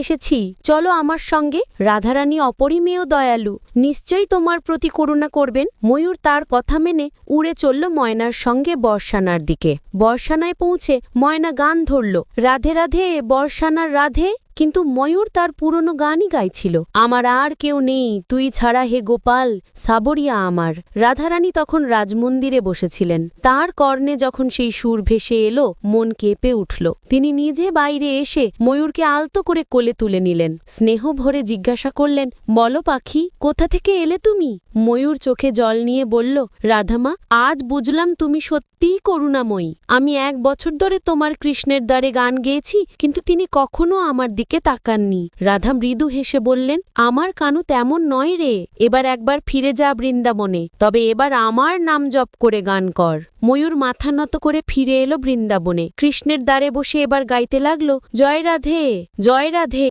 এসেছি। চলো আমার সঙ্গে রাধারানী অপরিমেয় দয়ালু, নিশ্চয়ই তোমার প্রতি করুণা করবেন। ময়ূর তার কথা মেনে উড়ে চলল ময়নার সঙ্গে বর্ষানার দিকে। বর্ষানায় পৌঁছে ময়না গান ধরল, রাধে রাধে, বর্ষানার রাধে। কিন্তু ময়ূর তার পুরনো গানই গাইছিল। আমার আর কেউ নেই, তুই ছাড়া হে গোপাল, সাবরিয়া আমার। রাধারানী তখন রাজমন্দিরে বসেছিলেন। তার কর্ণে যখন সেই সুর ভেসে এলো, মন কেঁপে উঠল। তিনি নিজে বাইরে এসে ময়ূরকে আলতো করে কোলে তুলে নিলেন। স্নেহ ভরে জিজ্ঞাসা করলেন, বলো পাখি, কোথা থেকে এলে তুমি? ময়ূর চোখে জল নিয়ে বলল, রাধামা, আজ বুঝলাম তুমি সত্যিই করুণাময়ী। আমি এক বছর ধরে তোমার কৃষ্ণের দ্বারে গান গেয়েছি, কিন্তু তিনি কখনো আমার দিকে তাকাননি। রাধা মৃদু হেসে বললেন, আমার কানু তেমন নয় রে, এবার একবার ফিরে যা বৃন্দাবনে, তবে এবার আমার নাম জপ করে গান কর। ময়ূর মাথা নত করে ফিরে এলো বৃন্দাবনে। কৃষ্ণের দ্বারে বসে এবার গাইতে লাগল, জয় রাধে জয় রাধে।